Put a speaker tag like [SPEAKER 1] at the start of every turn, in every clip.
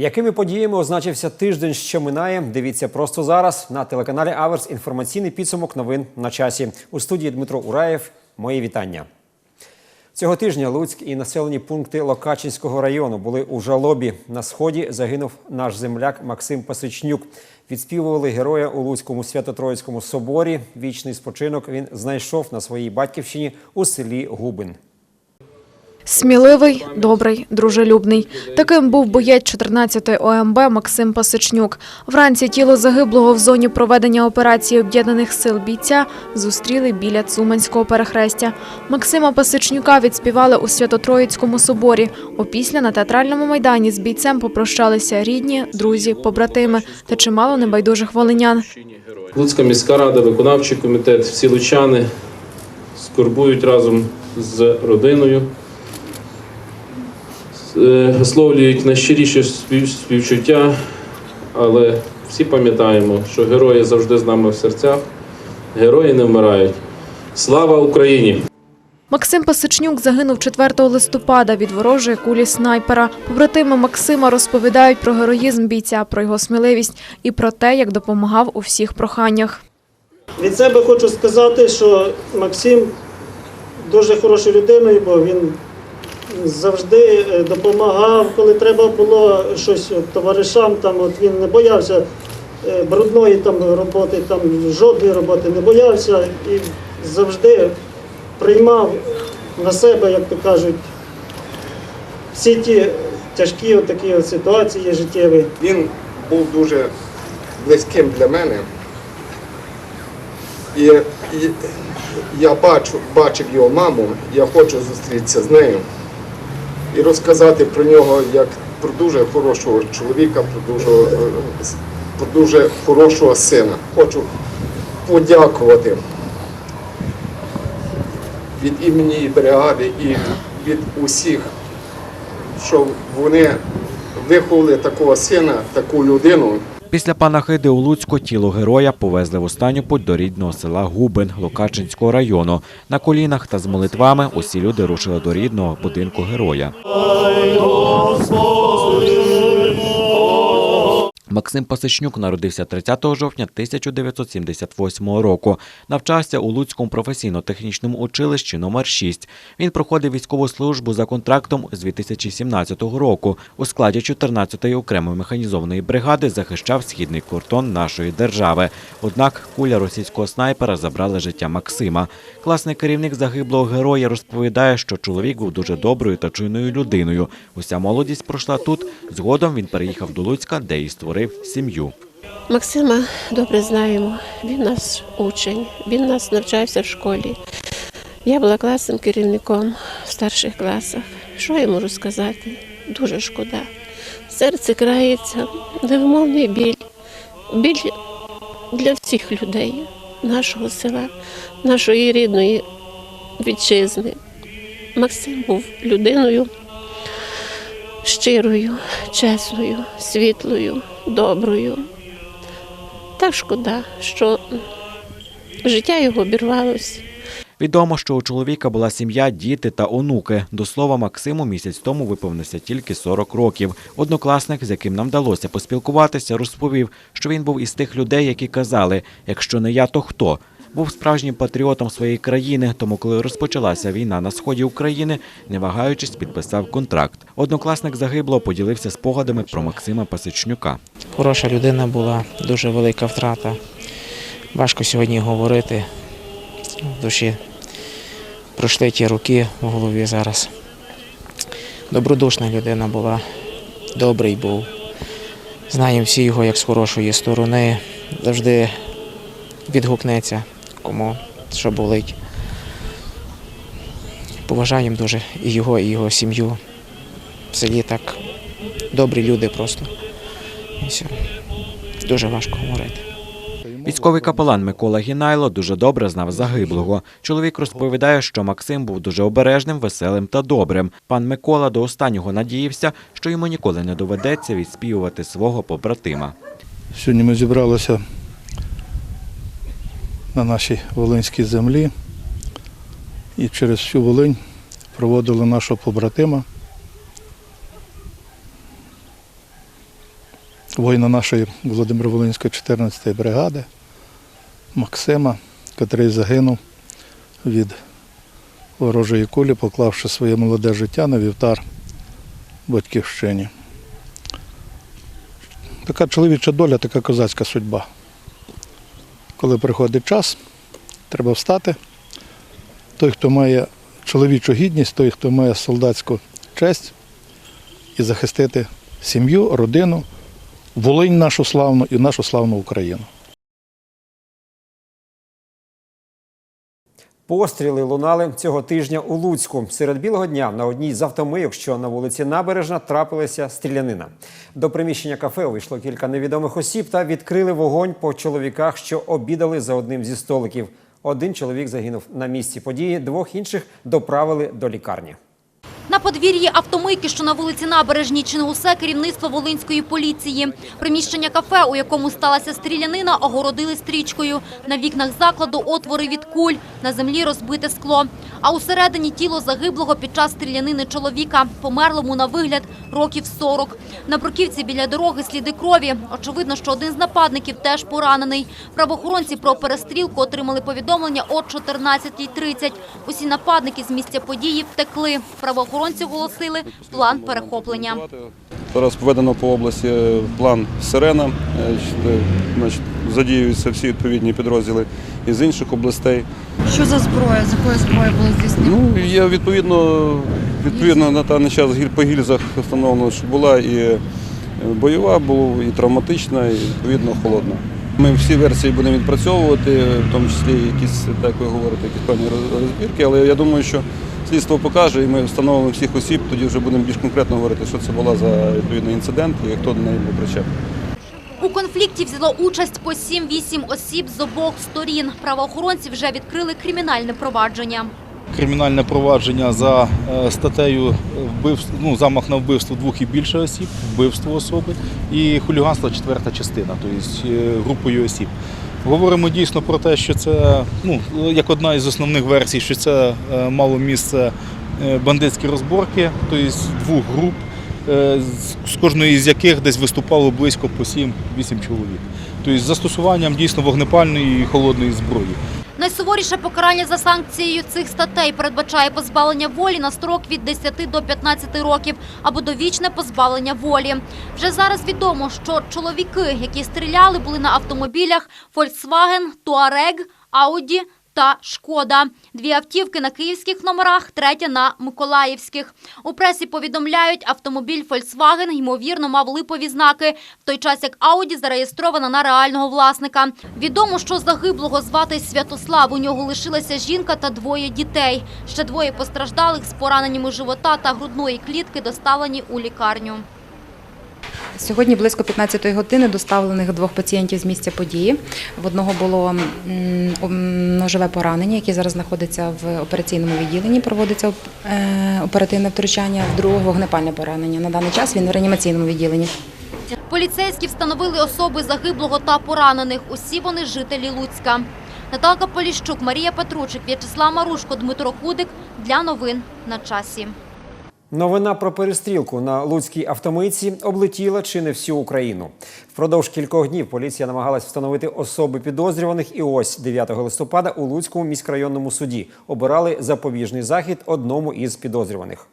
[SPEAKER 1] Якими подіями означився тиждень, що минає? Дивіться просто зараз на телеканалі Аверс. Інформаційний підсумок новин на часі. У студії Дмитро Ураєв. Мої вітання. Цього тижня Луцьк і населені пункти Локачинського району були у жалобі. На сході загинув наш земляк Максим Пасичнюк. Відспівували героя у Луцькому Свято-Троїцькому соборі. Вічний спочинок він знайшов на своїй батьківщині у селі Губин.
[SPEAKER 2] Сміливий, добрий, дружелюбний. Таким був боєць 14-ї ОМБ Максим Пасичнюк. Вранці тіло загиблого в зоні проведення операції об'єднаних сил бійця зустріли біля Цуманського перехрестя. Максима Пасичнюка відспівали у Свято-Троїцькому соборі. Опісля на театральному майдані з бійцем попрощалися рідні, друзі, побратими та чимало небайдужих волинян.
[SPEAKER 3] Луцька міська рада, виконавчий комітет, всі лучани скорбують разом з родиною, висловлюють найщиріше спів- співчуття, але всі пам'ятаємо, що герої завжди з нами в серцях, герої не вмирають. Слава Україні!
[SPEAKER 2] Максим Пасичнюк загинув 4 листопада від ворожої кулі снайпера. Побратими Максима розповідають про героїзм бійця, про його сміливість і про те, як допомагав у всіх проханнях.
[SPEAKER 4] Від себе хочу сказати, що Максим дуже хорошою людиною, бо він завжди е, допомагав, коли треба було щось от, товаришам. Там, от, він не боявся е, брудної там, роботи, там, жодної роботи не боявся і завжди приймав на себе, як то кажуть, всі ті тяжкі от такі от ситуації життєві.
[SPEAKER 5] Він був дуже близьким для мене. І, і я бачу, бачив його маму, я хочу зустрітися з нею і розказати про нього як про дуже хорошого чоловіка, про дуже, про дуже хорошого сина. Хочу подякувати від імені бригади і від усіх, що вони виховали такого сина, таку людину,
[SPEAKER 6] Після панахиди у Луцьку тіло героя повезли в останню путь до рідного села Губин Локачинського району. На колінах та з молитвами усі люди рушили до рідного будинку героя. Максим Пасичнюк народився 30 жовтня 1978 року. Навчався у Луцькому професійно-технічному училищі номер 6 Він проходив військову службу за контрактом з 2017 року. У складі 14-ї окремої механізованої бригади захищав східний кордон нашої держави. Однак куля російського снайпера забрала життя Максима. Класний керівник загиблого героя розповідає, що чоловік був дуже доброю та чуйною людиною. Уся молодість пройшла тут. Згодом він переїхав до Луцька, де і створив сім'ю.
[SPEAKER 7] Максима добре знаємо. Він наш учень, він нас навчався в школі. Я була класним керівником в старших класах. Що я можу сказати? Дуже шкода. Серце крається, невимовний біль. Біль для всіх людей нашого села, нашої рідної вітчизни. Максим був людиною щирою, чесною, світлою, доброю. Так шкода, що життя його обірвалося.
[SPEAKER 6] Відомо, що у чоловіка була сім'я, діти та онуки. До слова, Максиму місяць тому виповнився тільки 40 років. Однокласник, з яким нам вдалося поспілкуватися, розповів, що він був із тих людей, які казали: якщо не я, то хто? Був справжнім патріотом своєї країни, тому коли розпочалася війна на сході України, не вагаючись, підписав контракт. Однокласник загиблого поділився спогадами про Максима Пасичнюка.
[SPEAKER 8] Хороша людина була, дуже велика втрата. Важко сьогодні говорити. В душі пройшли ті роки в голові зараз. Добродушна людина була, добрий був. Знаємо всі його як з хорошої сторони. Завжди відгукнеться, кому що болить. Поважаємо дуже і його, і його сім'ю. В селі так добрі люди просто. І все. Дуже важко говорити.
[SPEAKER 6] Військовий капелан Микола Гінайло дуже добре знав загиблого. Чоловік розповідає, що Максим був дуже обережним, веселим та добрим. Пан Микола до останнього надіявся, що йому ніколи не доведеться відспівувати свого побратима.
[SPEAKER 9] Сьогодні ми зібралися на нашій Волинській землі і через всю Волинь проводили нашого побратима, воїна нашої Володимир-Волинської 14-ї бригади Максима, який загинув від ворожої кулі, поклавши своє молоде життя на вівтар батьківщині. Така чоловіча доля, така козацька судьба. Коли приходить час, треба встати. Той, хто має чоловічу гідність, той, хто має солдатську честь, і захистити сім'ю, родину, Волинь нашу славну і нашу славну Україну.
[SPEAKER 1] Постріли лунали цього тижня у Луцьку. Серед білого дня на одній з автомийок, що на вулиці Набережна, трапилася стрілянина. До приміщення кафе увійшло кілька невідомих осіб та відкрили вогонь по чоловіках, що обідали за одним зі столиків. Один чоловік загинув на місці події, двох інших доправили до лікарні.
[SPEAKER 10] На подвір'ї автомийки, що на вулиці Набережній, чи не усе керівництво Волинської поліції. Приміщення кафе, у якому сталася стрілянина, огородили стрічкою. На вікнах закладу отвори від куль, на землі розбите скло. А усередині тіло загиблого під час стрілянини чоловіка, померлому на вигляд років 40. На бруківці біля дороги сліди крові. Очевидно, що один з нападників теж поранений. Правоохоронці про перестрілку отримали повідомлення о 14.30. Усі нападники з місця події втекли. Правоохоронці оголосили план перехоплення.
[SPEAKER 11] Зараз введено по області план «Сирена», е, значить, значить, задіюються всі відповідні підрозділи із інших областей.
[SPEAKER 12] Що за зброя? З якої зброї було здійснено?
[SPEAKER 11] Ну, є відповідно, відповідно на даний час по гільзах встановлено, що була і е, бойова, була, і травматична, і відповідно холодна. Ми всі версії будемо відпрацьовувати, в тому числі якісь, так ви говорите, якісь певні роз- розбірки, але я думаю, що слідство покаже, і ми встановимо всіх осіб, тоді вже будемо більш конкретно говорити, що це була за відповідний інцидент і хто до неї був причетний.
[SPEAKER 10] У конфлікті взяло участь по 7-8 осіб з обох сторін. Правоохоронці вже відкрили кримінальне провадження.
[SPEAKER 13] Кримінальне провадження за е, статтею вбивств, ну, замах на вбивство двох і більше осіб, вбивство особи і хуліганство четверта частина, тобто групою осіб. Говоримо дійсно про те, що це ну, як одна із основних версій, що це е, мало місце бандитські розборки, тобто двох груп, з кожної з яких десь виступало близько по 7-8 чоловік. Тобто з застосуванням дійсно вогнепальної і холодної зброї.
[SPEAKER 10] Найсуворіше покарання за санкцією цих статей передбачає позбавлення волі на строк від 10 до 15 років або довічне позбавлення волі. Вже зараз відомо, що чоловіки, які стріляли, були на автомобілях Volkswagen, Touareg, Audi та Шкода. Дві автівки на київських номерах, третя на миколаївських. У пресі повідомляють, автомобіль Volkswagen, ймовірно, мав липові знаки, в той час як Audi зареєстрована на реального власника. Відомо, що загиблого звати Святослав. У нього лишилася жінка та двоє дітей. Ще двоє постраждалих з пораненнями живота та грудної клітки доставлені у лікарню.
[SPEAKER 12] Сьогодні близько 15-ї години доставлених двох пацієнтів з місця події. В одного було ножове поранення, яке зараз знаходиться в операційному відділенні. Проводиться е, оперативне втручання, в другого вогнепальне поранення. На даний час він в реанімаційному відділенні.
[SPEAKER 10] Поліцейські встановили особи загиблого та поранених. Усі вони жителі Луцька. Наталка Поліщук, Марія Петручик, В'ячеслав Марушко, Дмитро Кудик. Для новин на часі.
[SPEAKER 1] Новина про перестрілку на Луцькій автомийці облетіла чи не всю Україну. Впродовж кількох днів поліція намагалась встановити особи підозрюваних. І ось 9 листопада у Луцькому міськрайонному суді обирали запобіжний захід одному із підозрюваних.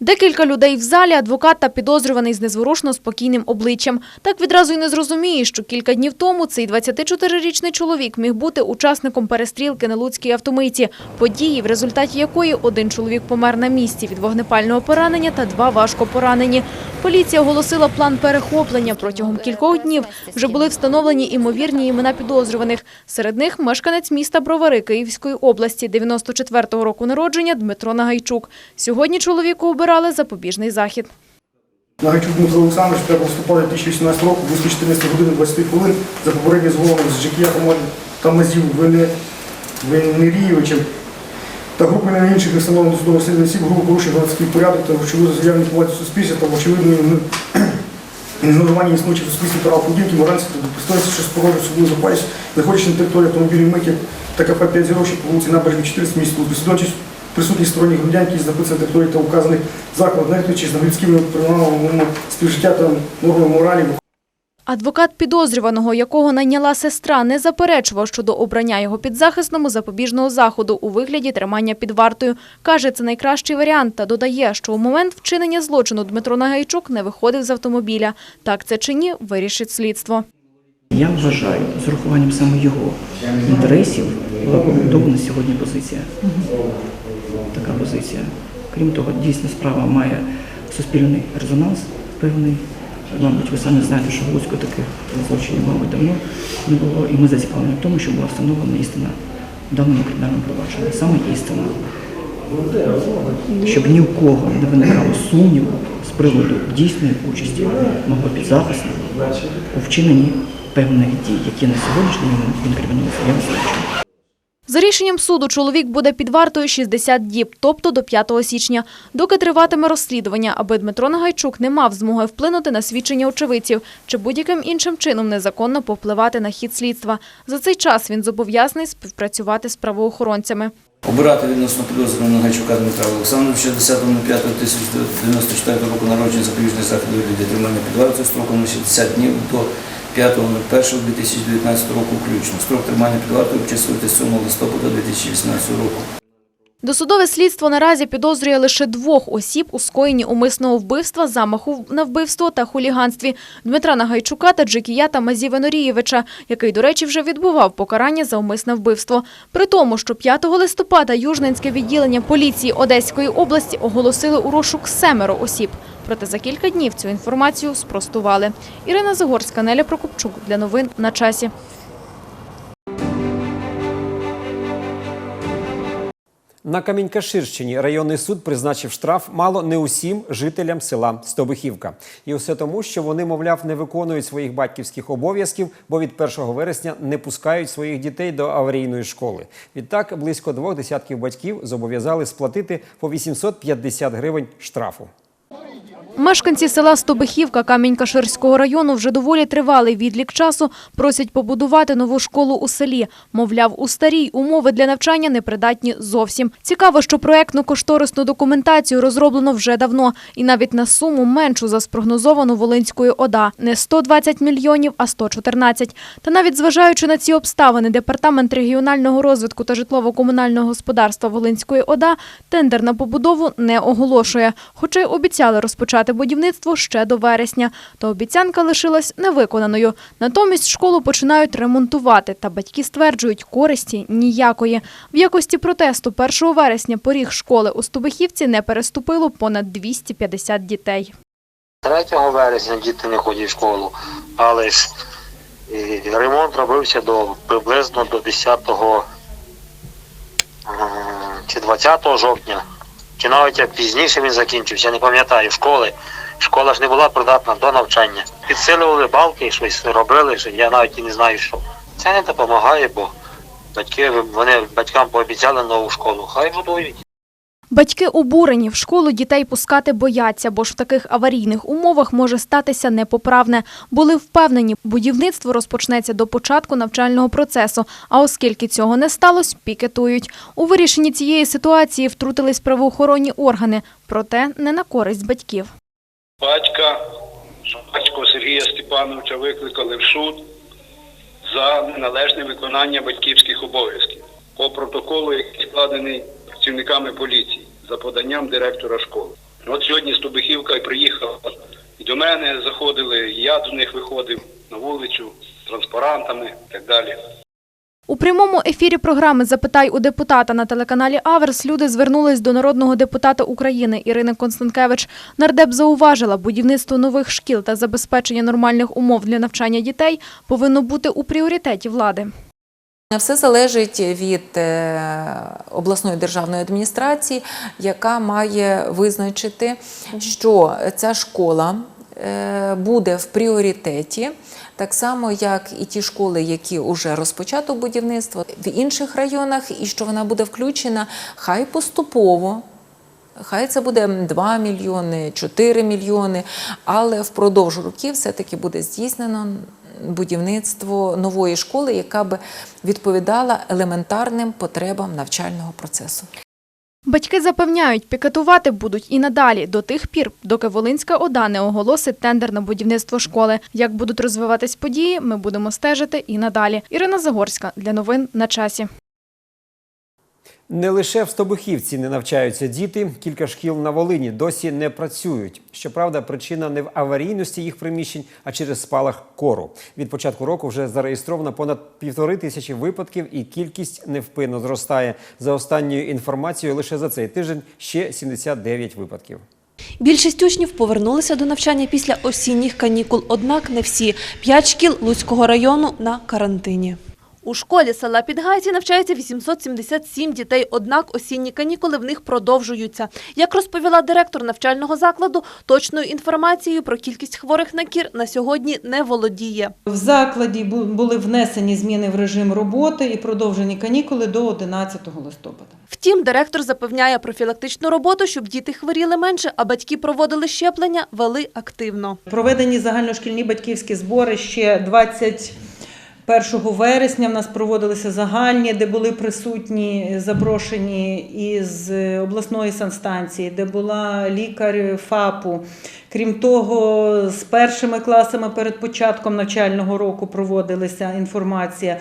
[SPEAKER 2] Декілька людей в залі, адвокат та підозрюваний з незворушно спокійним обличчям. Так відразу й не зрозумієш, що кілька днів тому цей 24-річний чоловік міг бути учасником перестрілки на Луцькій автомийці, події, в результаті якої один чоловік помер на місці від вогнепального поранення та два важко поранені. Поліція оголосила план перехоплення. Протягом кількох днів вже були встановлені імовірні імена підозрюваних. Серед них мешканець міста Бровари Київської області, 94-го року народження Дмитро Нагайчук. Сьогодні чоловіку обирали запобіжний захід.
[SPEAKER 14] Нагайчук Дмитро Олександрович 5 листопада 2018 року, близько 14 години 20 хвилин, за попереднім зголовом з Жикія Тамазів Венерійовичем та групою на інших встановлених судових слідів осіб грубо порушив громадський порядок та очевидно заявлені поваді суспільства та очевидно ігнорування існуючих суспільстві прав поведінки, моральності та допустимості, що спорожують судову запальність, знаходячись на території автомобілів миті та кафе 5 зірок, по вулиці Набережні 14 місць Луцьк. Присутність сторонніх громадян, які знаходяться на території та указаних закладів, нехтуючись на людськими принаймні співжиття та нормами моралі,
[SPEAKER 2] Адвокат підозрюваного, якого найняла сестра, не заперечував щодо обрання його підзахисному запобіжного заходу у вигляді тримання під вартою. Каже, це найкращий варіант та додає, що у момент вчинення злочину Дмитро Нагайчук не виходив з автомобіля. Так це чи ні, вирішить слідство.
[SPEAKER 15] Я вважаю, з урахуванням саме його інтересів була побудована сьогодні позиція. Позиція. Крім того, дійсно справа має суспільний резонанс певний. Мабуть, ви самі знаєте, що в Луцьку таких злочинів, мабуть, давно не було, і ми зацікавлені в тому, щоб була встановлена істина в даному кримінальному провадженні. Саме істина. Щоб ні у кого не виникало сумніву з приводу дійсної участі мого підзахисного у вчиненні певних дій, які на сьогоднішній момент інкримінуються. Я визначаю.
[SPEAKER 2] За рішенням суду чоловік буде під вартою 60 діб, тобто до 5 січня, доки триватиме розслідування, аби Дмитро Нагайчук не мав змоги вплинути на свідчення очевидців чи будь-яким іншим чином незаконно повпливати на хід слідства. За цей час він зобов'язаний співпрацювати з правоохоронцями.
[SPEAKER 16] Обирати відносно підозрюваного Гайчука Дмитра Олександровича 10.05.1994 року народження запобіжних заходів вигляді тримання під вартою строком на 60 днів до 5.01.2019 року включно. Строк тримання під вартою обчислювати з 7 листопада 2018 року.
[SPEAKER 2] Досудове слідство наразі підозрює лише двох осіб у скоєнні умисного вбивства, замаху на вбивство та хуліганстві – Дмитра Нагайчука та Джекіята Мазіва Норієвича, який, до речі, вже відбував покарання за умисне вбивство. При тому, що 5 листопада Южненське відділення поліції Одеської області оголосили у розшук семеро осіб. Проте за кілька днів цю інформацію спростували. Ірина Загорська, Неля Прокопчук. Для новин на часі.
[SPEAKER 1] На Камінькаширщині районний суд призначив штраф мало не усім жителям села Стобихівка. І усе тому, що вони, мовляв, не виконують своїх батьківських обов'язків, бо від 1 вересня не пускають своїх дітей до аварійної школи. Відтак близько двох десятків батьків зобов'язали сплатити по 850 гривень штрафу.
[SPEAKER 2] Мешканці села Стобихівка Камінь-Каширського району вже доволі тривалий відлік часу просять побудувати нову школу у селі. Мовляв, у старій умови для навчання непридатні зовсім. Цікаво, що проектно-кошторисну документацію розроблено вже давно і навіть на суму меншу за спрогнозовану Волинською ОДА. Не 120 мільйонів, а 114. Та навіть зважаючи на ці обставини, Департамент регіонального розвитку та житлово-комунального господарства Волинської ОДА тендер на побудову не оголошує, хоча й обіцяли розпочати будівництво ще до вересня. Та обіцянка лишилась невиконаною. Натомість школу починають ремонтувати, та батьки стверджують, користі ніякої. В якості протесту 1 вересня поріг школи у Стобихівці не переступило понад 250 дітей.
[SPEAKER 17] 3 вересня діти не ходять в школу, але ж е, ремонт робився до приблизно до 10 чи 20 жовтня, чи навіть як пізніше він закінчився, я не пам'ятаю, школи. Школа ж не була придатна до навчання. Підсилювали балки, щось робили, що я навіть і не знаю, що. Це не допомагає, бо батьки вони батькам пообіцяли нову школу. Хай будують.
[SPEAKER 2] Батьки обурені, в школу дітей пускати бояться, бо ж в таких аварійних умовах може статися непоправне. Були впевнені, будівництво розпочнеться до початку навчального процесу, а оскільки цього не сталося, пікетують. У вирішенні цієї ситуації втрутились правоохоронні органи, проте не на користь батьків.
[SPEAKER 18] Батька батько Сергія Степановича викликали в суд за неналежне виконання батьківських обов'язків по протоколу, який складений працівниками поліції за поданням директора школи. От сьогодні Стобихівка і приїхала і до мене заходили, і я до них виходив на вулицю з транспарантами і так далі.
[SPEAKER 2] У прямому ефірі програми Запитай у депутата на телеканалі Аверс люди звернулись до народного депутата України Ірини Констанкевич. Нардеп зауважила, будівництво нових шкіл та забезпечення нормальних умов для навчання дітей повинно бути у пріоритеті влади.
[SPEAKER 19] Все залежить від е, обласної державної адміністрації, яка має визначити, що ця школа е, буде в пріоритеті, так само як і ті школи, які вже розпочато будівництво в інших районах, і що вона буде включена хай поступово. Хай це буде 2 мільйони, 4 мільйони, але впродовж років все-таки буде здійснено будівництво нової школи, яка би відповідала елементарним потребам навчального процесу.
[SPEAKER 2] Батьки запевняють, пікетувати будуть і надалі до тих пір, доки Волинська ОДА не оголосить тендер на будівництво школи. Як будуть розвиватись події, ми будемо стежити і надалі. Ірина Загорська для новин на часі.
[SPEAKER 1] Не лише в Стобухівці не навчаються діти, кілька шкіл на Волині досі не працюють. Щоправда, причина не в аварійності їх приміщень, а через спалах кору. Від початку року вже зареєстровано понад півтори тисячі випадків, і кількість невпинно зростає. За останньою інформацією, лише за цей тиждень ще 79 випадків.
[SPEAKER 20] Більшість учнів повернулися до навчання після осінніх канікул, однак не всі. П'ять шкіл Луцького району на карантині. У школі села Підгайці навчається 877 дітей, однак осінні канікули в них продовжуються. Як розповіла директор навчального закладу, точною інформацією про кількість хворих на кір на сьогодні не володіє.
[SPEAKER 21] В закладі бу- були внесені зміни в режим роботи і продовжені канікули до 11 листопада.
[SPEAKER 20] Втім, директор запевняє профілактичну роботу, щоб діти хворіли менше, а батьки проводили щеплення, вели активно.
[SPEAKER 21] Проведені загальношкільні батьківські збори ще 21 вересня. В нас проводилися загальні, де були присутні запрошені із обласної санстанції, де була лікар ФАПу. Крім того, з першими класами перед початком навчального року проводилася інформація.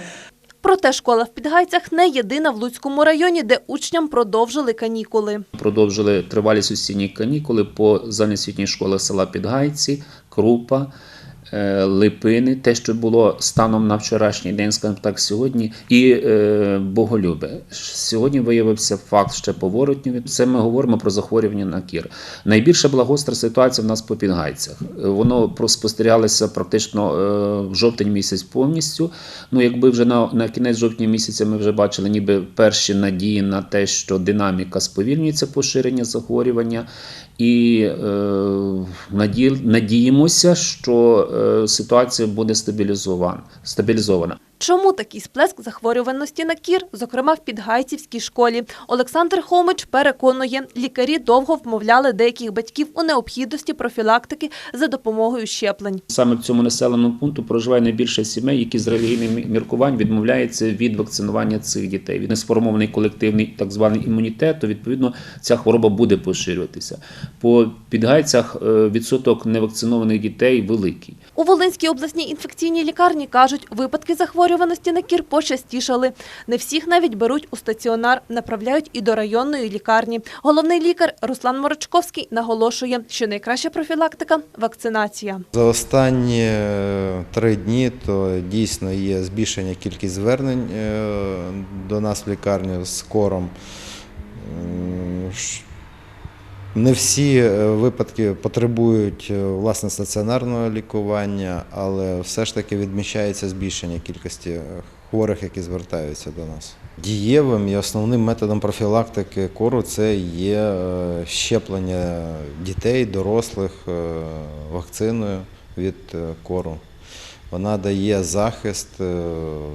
[SPEAKER 20] Проте школа в Підгайцях не єдина в Луцькому районі, де учням продовжили канікули.
[SPEAKER 22] Продовжили тривалість осінніх канікули по загальноосвітніх школах села Підгайці, Крупа, е, Липини, те, що було станом на вчорашній день, скажімо так, сьогодні, і е, Боголюбе. Сьогодні виявився факт ще поворотньові. Це ми говоримо про захворювання на кір. Найбільша благостра ситуація в нас по Підгайцях. Е, Воно проспостерігалося практично е, жовтень місяць повністю. Ну, якби вже на, на кінець жовтня місяця ми вже бачили ніби перші надії на те, що динаміка сповільнюється поширення захворювання, і е, надіємося, що е, ситуація буде стабілізована.
[SPEAKER 20] Чому такий сплеск захворюваності на кір, зокрема в Підгайцівській школі? Олександр Хомич переконує, лікарі довго вмовляли деяких батьків у необхідності профілактики за допомогою щеплень.
[SPEAKER 22] Саме в цьому населеному пункту проживає найбільше сімей, які з релігійних міркувань відмовляються від вакцинування цих дітей. Від несформований колективний так званий імунітет, то відповідно ця хвороба буде поширюватися. По підгайцях е, відсоток невакцинованих дітей великий.
[SPEAKER 20] У Волинській обласній інфекційній лікарні кажуть, випадки захворюваності на кір почастішали. Не всіх навіть беруть у стаціонар, направляють і до районної лікарні. Головний лікар Руслан Морочковський наголошує, що найкраща профілактика вакцинація.
[SPEAKER 23] За останні е, три дні то дійсно є збільшення кількість звернень е, до нас в лікарню з кором. Не всі е, випадки потребують е, власне стаціонарного лікування, але все ж таки відмічається збільшення кількості е, хворих, які звертаються до нас. Дієвим і основним методом профілактики кору це є щеплення дітей, дорослих вакциною від кору. Вона дає захист е,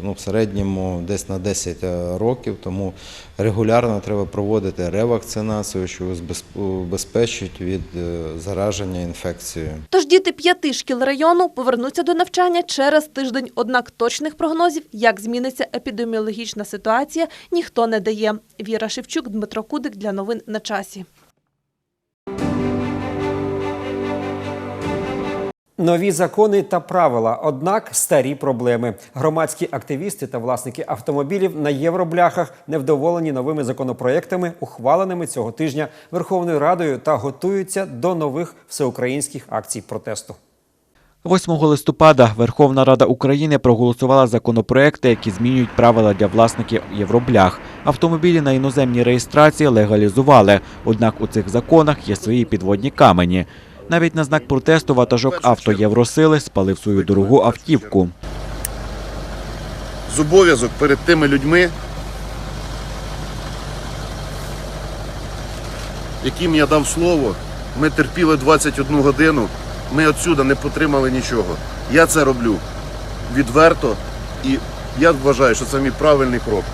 [SPEAKER 23] ну, в середньому десь на 10 років, тому регулярно треба проводити ревакцинацію, що убезпе- убезпечить від е, зараження інфекцією.
[SPEAKER 20] Тож діти п'яти шкіл району повернуться до навчання через тиждень. Однак точних прогнозів, як зміниться епідеміологічна ситуація, ніхто не дає. Віра Шевчук, Дмитро Кудик для новин на часі.
[SPEAKER 1] Нові закони та правила, однак старі проблеми. Громадські активісти та власники автомобілів на євробляхах невдоволені новими законопроектами, ухваленими цього тижня Верховною Радою, та готуються до нових всеукраїнських акцій протесту.
[SPEAKER 6] 8 листопада Верховна Рада України проголосувала законопроекти, які змінюють правила для власників євроблях. Автомобілі на іноземній реєстрації легалізували. Однак у цих законах є свої підводні камені. Навіть на знак протесту ватажок авто Євросили спалив свою дорогу автівку.
[SPEAKER 24] зобов'язок перед тими людьми, яким я дав слово. Ми терпіли 21 годину, ми отсюди не потримали нічого. Я це роблю відверто і я вважаю, що це мій правильний крок.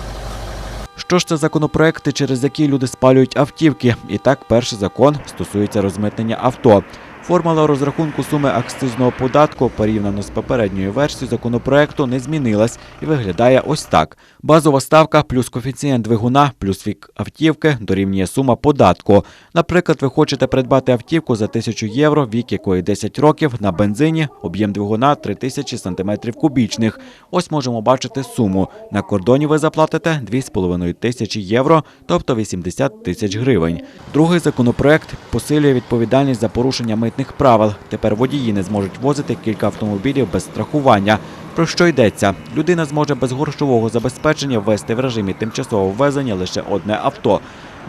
[SPEAKER 6] Що ж це законопроекти, через які люди спалюють автівки? І так, перший закон стосується розмитнення авто. Формула розрахунку суми акцизного податку порівняно з попередньою версією законопроекту не змінилась і виглядає ось так: базова ставка плюс коефіцієнт двигуна плюс вік автівки дорівнює сума податку. Наприклад, ви хочете придбати автівку за 1000 євро, вік якої 10 років на бензині, об'єм двигуна 3000 см кубічних. Ось можемо бачити суму. На кордоні ви заплатите 2,5 тисячі євро, тобто 80 тисяч гривень. Другий законопроект посилює відповідальність за порушення митних правил. Тепер водії не зможуть возити кілька автомобілів без страхування. Про що йдеться? Людина зможе без грошового забезпечення ввести в режимі тимчасового ввезення лише одне авто.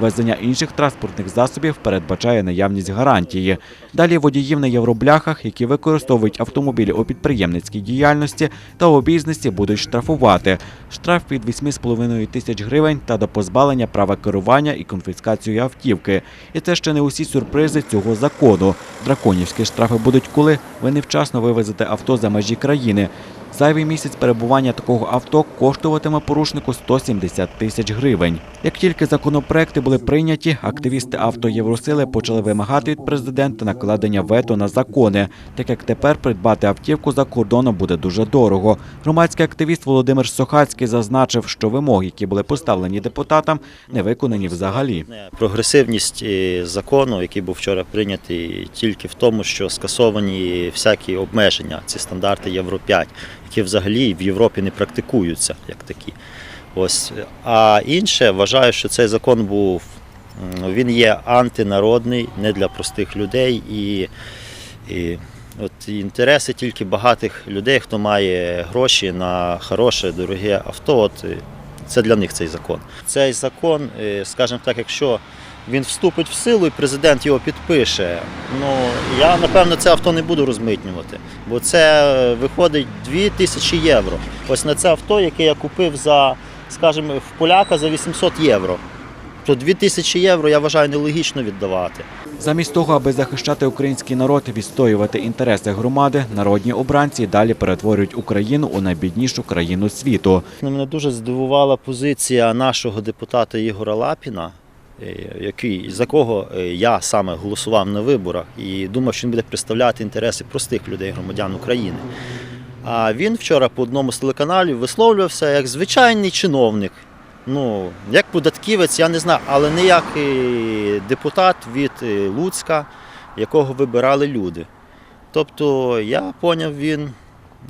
[SPEAKER 6] Везення інших транспортних засобів передбачає наявність гарантії. Далі водіїв на євробляхах, які використовують автомобілі у підприємницькій діяльності та у бізнесі, будуть штрафувати. Штраф від 8,5 тисяч гривень та до позбавлення права керування і конфіскацію автівки. І це ще не усі сюрпризи цього закону. Драконівські штрафи будуть, коли ви невчасно вивезете авто за межі країни. Зайвий місяць перебування такого авто коштуватиме порушнику 170 тисяч гривень. Як тільки законопроекти були прийняті, активісти авто Євросили почали вимагати від президента накладення вето на закони, так як тепер придбати автівку за кордоном буде дуже дорого. Громадський активіст Володимир Сохацький зазначив, що вимоги, які були поставлені депутатам, не виконані взагалі.
[SPEAKER 25] Прогресивність е, закону, який був вчора прийнятий, тільки в тому, що скасовані всякі обмеження, ці стандарти Євро 5, які взагалі в Європі не практикуються як такі. Ось. А інше вважаю, що цей закон був він є антинародний, не для простих людей і, і от інтереси тільки багатих людей, хто має гроші на хороше, дороге авто. От, е, це для них цей закон. Цей закон, е, скажімо так, якщо він вступить в силу і президент його підпише, ну я напевно це авто не буду розмитнювати, бо це е, виходить 2 тисячі євро. Ось на це авто, яке я купив за, скажімо, в поляка за 800 євро. То 2 тисячі євро я вважаю нелогічно віддавати.
[SPEAKER 6] Замість того, аби захищати український народ, відстоювати інтереси громади, народні обранці далі перетворюють Україну у найбіднішу країну світу.
[SPEAKER 25] Мене дуже здивувала позиція нашого депутата Ігора Лапіна, який, за кого е, я саме голосував на виборах і думав, що він буде представляти інтереси простих людей, громадян України. А він вчора по одному з телеканалів висловлювався як звичайний чиновник. Ну, як податківець, я не знаю, але не як е, депутат від е, Луцька, якого вибирали люди. Тобто, я поняв, він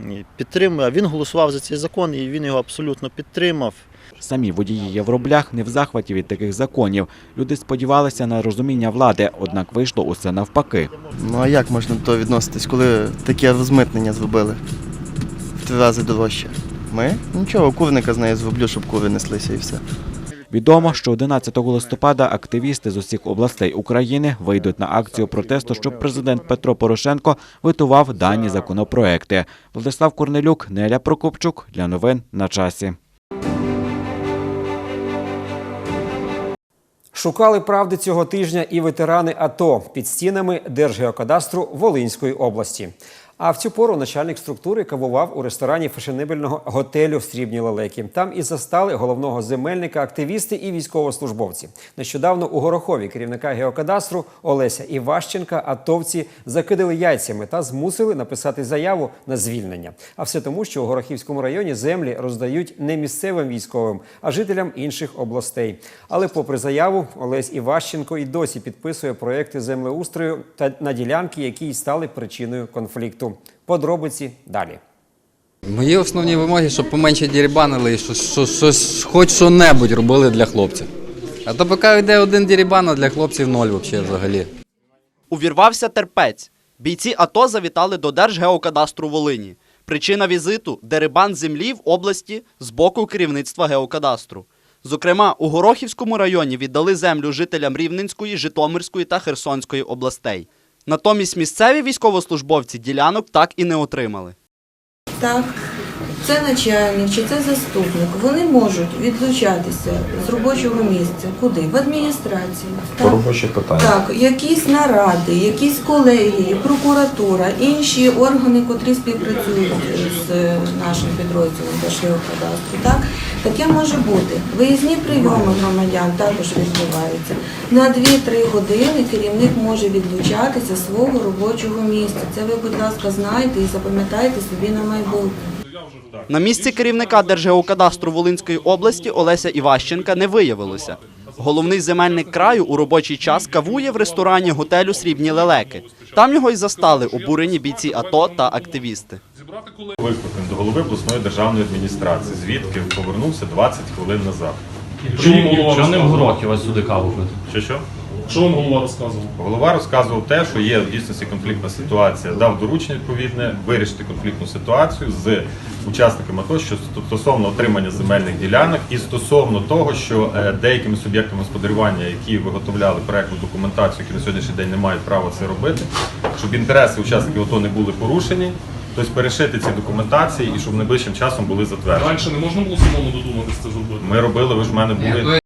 [SPEAKER 25] е, підтримує, він голосував за цей закон і він його абсолютно підтримав.
[SPEAKER 6] Самі водії Євроблях не в захваті від таких законів. Люди сподівалися на розуміння влади, однак вийшло усе навпаки.
[SPEAKER 26] Ну а як можна до того відноситись, коли таке розмитнення зробили в три рази дорожче? Ми? Нічого, курника з неї зроблю, щоб кури неслися і все.
[SPEAKER 6] Відомо, що 11 листопада активісти з усіх областей України вийдуть на акцію протесту, щоб президент Петро Порошенко витував дані законопроекти. Владислав Корнелюк, Неля Прокопчук для новин на часі.
[SPEAKER 1] Шукали правди цього тижня і ветерани АТО під стінами Держгеокадастру Волинської області. А в цю пору начальник структури кавував у ресторані фешенебельного готелю Срібні лелеки. Там і застали головного земельника, активісти і військовослужбовці. Нещодавно у Горохові керівника геокадастру Олеся Іващенка атовці закидали яйцями та змусили написати заяву на звільнення. А все тому, що у Горохівському районі землі роздають не місцевим військовим, а жителям інших областей. Але, попри заяву, Олесь Іващенко і досі підписує проекти землеустрою та на ділянки, які й стали причиною конфлікту. Подробиці далі.
[SPEAKER 27] Мої основні вимоги, щоб поменше дірібанили і що, хоч що-небудь робили для хлопців. А то поки йде один дірібан, а для хлопців ноль взагалі.
[SPEAKER 28] Увірвався терпець. Бійці АТО завітали до Держгеокадастру Волині. Причина візиту дерибан землі в області з боку керівництва геокадастру. Зокрема, у Горохівському районі віддали землю жителям Рівненської, Житомирської та Херсонської областей. Натомість місцеві військовослужбовці ділянок так і не отримали.
[SPEAKER 29] Так, це начальник чи це заступник. Вони можуть відлучатися з робочого місця. Куди? В адміністрацію. Так?
[SPEAKER 30] робочі питання.
[SPEAKER 29] Так, якісь наради, якісь колегії, прокуратура, інші органи, котрі співпрацюють з нашим підрозділом Держгеокадастру. Так? Таке може бути. Виїзні прийоми громадян також відбуваються. На 2-3 години керівник може відлучатися свого робочого місця. Це ви, будь ласка, знаєте і запам'ятайте собі на майбутнє.
[SPEAKER 28] На місці керівника Держгеокадастру Волинської області Олеся Іващенка не виявилося. Головний земельник краю у робочий час кавує в ресторані готелю Срібні лелеки. Там його й застали обурені бійці АТО та активісти.
[SPEAKER 31] Викликаний до голови обласної державної адміністрації, звідки повернувся 20 хвилин назад.
[SPEAKER 32] Чому голова не в гроті вас сюди каву пити?
[SPEAKER 31] Що що?
[SPEAKER 32] Що вам голова розказував?
[SPEAKER 31] Голова розказував те, що є в дійсності конфліктна ситуація. Дав доручення відповідне вирішити конфліктну ситуацію з учасниками АТО, що стосовно отримання земельних ділянок і стосовно того, що е, деякими суб'єктами господарювання, які виготовляли проектну документацію, які на сьогоднішній день не мають права це робити, щоб інтереси учасників АТО не були порушені. Тобто перешити ці документації і щоб найближчим часом були затверджені.
[SPEAKER 32] Раніше не можна було самому додуматися це зробити.
[SPEAKER 31] Ми робили, ви ж в мене були.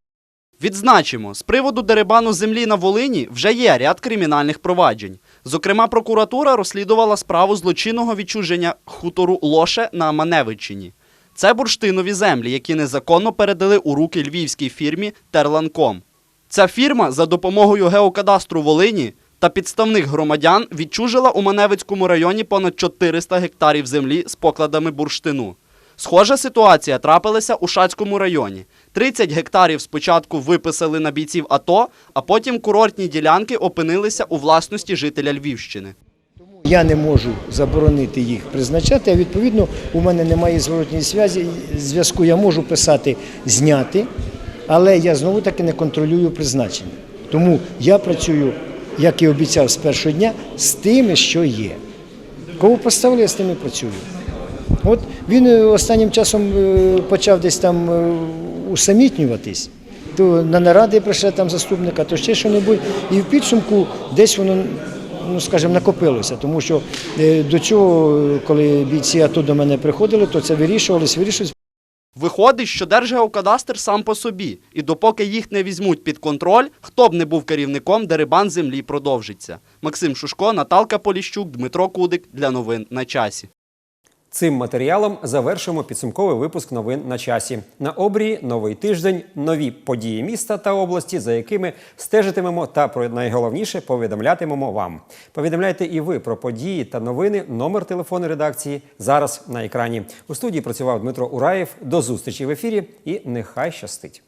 [SPEAKER 28] Відзначимо, з приводу дерибану землі на Волині вже є ряд кримінальних проваджень. Зокрема, прокуратура розслідувала справу злочинного відчуження хутору Лоше на Маневичині. Це бурштинові землі, які незаконно передали у руки львівській фірмі Терланком. Ця фірма за допомогою геокадастру Волині та підставних громадян відчужила у Маневицькому районі понад 400 гектарів землі з покладами бурштину. Схожа ситуація трапилася у Шацькому районі. 30 гектарів спочатку виписали на бійців АТО, а потім курортні ділянки опинилися у власності жителя Львівщини.
[SPEAKER 33] Я не можу заборонити їх призначати, а відповідно у мене немає зворотньої зв'язі- зв'язку. Я можу писати зняти, але я знову таки не контролюю призначення. Тому я працюю, як і обіцяв з першого дня, з тими, що є. Кого поставили, я з тими працюю. От він е, останнім часом е, почав десь там е, усамітнюватись. То на наради прийшли там заступника, то ще що-небудь. І в підсумку десь воно, ну скажімо, накопилося. Тому що до цього, коли бійці АТО до мене приходили, то це вирішувалось, вирішувалось.
[SPEAKER 28] Виходить, що Держгеокадастр сам по собі, і допоки їх не візьмуть під контроль, хто б не був керівником, дерибан землі продовжиться. Максим Шушко, Наталка Поліщук, Дмитро Кудик для новин на часі.
[SPEAKER 1] Цим матеріалом завершуємо підсумковий випуск новин на часі. На обрії новий тиждень, нові події міста та області, за якими стежитимемо та про найголовніше повідомлятимемо вам. Повідомляйте і ви про події та новини. Номер телефону редакції зараз на екрані. У студії працював Дмитро Ураєв. До зустрічі в ефірі і нехай щастить.